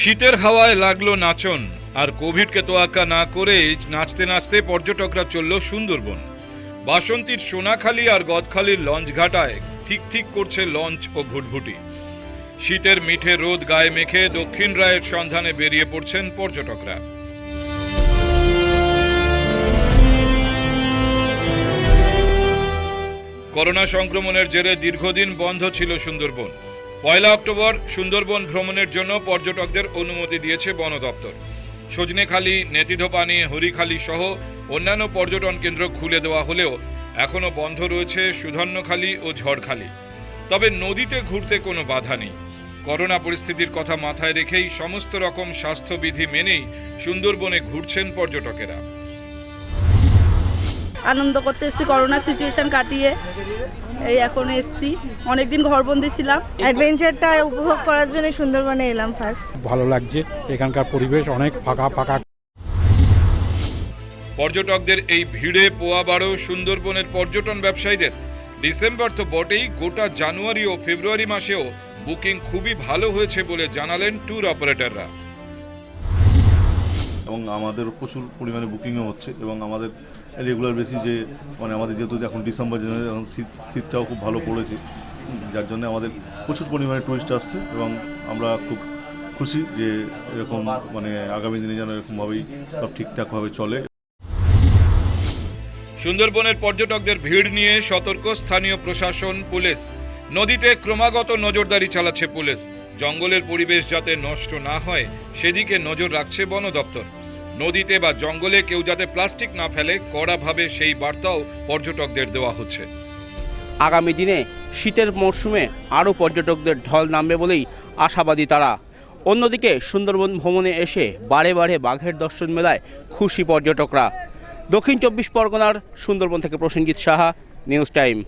শীতের হাওয়ায় লাগল নাচন, আর কোভিডকে তোয়াক্কা না করে নাচতে নাচতে পর্যটকরা চলল সুন্দরবন। বাসন্তীর সোনাখালী আর গদখালির লঞ্চ ঘাটায় ঠিক ঠিক করছে লঞ্চ ও ভুটভুটি শীতের মিঠে রোদ গায়ে মেখে দক্ষিণ রায়ের সন্ধানে বেরিয়ে পড়ছেন পর্যটকরা। করোনা সংক্রমণের জেরে দীর্ঘদিন বন্ধ ছিল সুন্দরবন। পয়লা অক্টোবর সুন্দরবন ভ্রমণের জন্য পর্যটকদের অনুমতি দিয়েছে বন দপ্তর। সজনেখালি, নেতিধোপানি, হরিখালি সহ অন্যান্য পর্যটন কেন্দ্র খুলে দেওয়া হলেও এখনও বন্ধ রয়েছে সুধন্যখালি ও ঝড়খালি। তবে নদীতে ঘুরতে কোনো বাধা নেই। করোনা পরিস্থিতির কথা মাথায় রেখেই সমস্ত রকম স্বাস্থ্যবিধি মেনেই সুন্দরবনে ঘুরছেন পর্যটকেরা। আনন্দ করতে এসেছি করোনার সিচুয়েশন কাটিয়ে। এই এখন এসছি। অনেকদিন ঘরবন্দি ছিলাম। অ্যাডভেঞ্চারটা উপভোগ করার জন্য সুন্দরবনে এলাম ফার্স্ট ভালো লাগছে। এখানকার পরিবেশ অনেক ফাঁকা ফাঁকা। পর্যটকদের এই ভিড়ে পোয়া বারো সুন্দরবনের পর্যটন ব্যবসায়ীদের। ডিসেম্বর তো বটেই গোটা জানুয়ারি ও ফেব্রুয়ারি মাসেও বুকিং খুবই ভালো হয়েছে বলে জানালেন ট্যুর অপারেটররা এবং আমাদের প্রচুর পরিমাণে বুকিংও হচ্ছে এবং আমাদের রেগুলার বেসি যে মানে আমাদের যেহেতু এখন ডিসেম্বর জানুয়ারি এখন শীত, শীতটাও খুব ভালো পড়েছে, যার জন্য আমাদের প্রচুর পরিমাণে টুরিস্ট আসছে এবং আমরা খুব খুশি যে এরকম মানে আগামী দিনে যেন এরকমভাবেই সব ঠিকঠাকভাবে চলে। সুন্দরবনের পর্যটকদের ভিড় নিয়ে সতর্ক স্থানীয় প্রশাসন, পুলিশ। নদীতে ক্রমাগত নজরদারি চালাচ্ছে পুলিশ। জঙ্গলের পরিবেশ যাতে নষ্ট না হয়, সেদিকে নজর রাখছে বন দপ্তর। নদীতে বা জঙ্গলে কেউ যাতে প্লাস্টিক না ফেলে, কড়াভাবে সেই বার্তাও পর্যটকদের দেওয়া হচ্ছে। আগামী দিনে শীতের মরশুমে আরও পর্যটকদের ঢল নামবে বলেই আশাবাদী তারা। অন্যদিকে সুন্দরবন ভ্রমণে এসে বারে বারে বাঘের দর্শন মেলায় খুশি পর্যটকরা। দক্ষিণ চব্বিশ পরগনার সুন্দরবন থেকে প্রসেনজিৎ সাহা, নিউজ টাইম।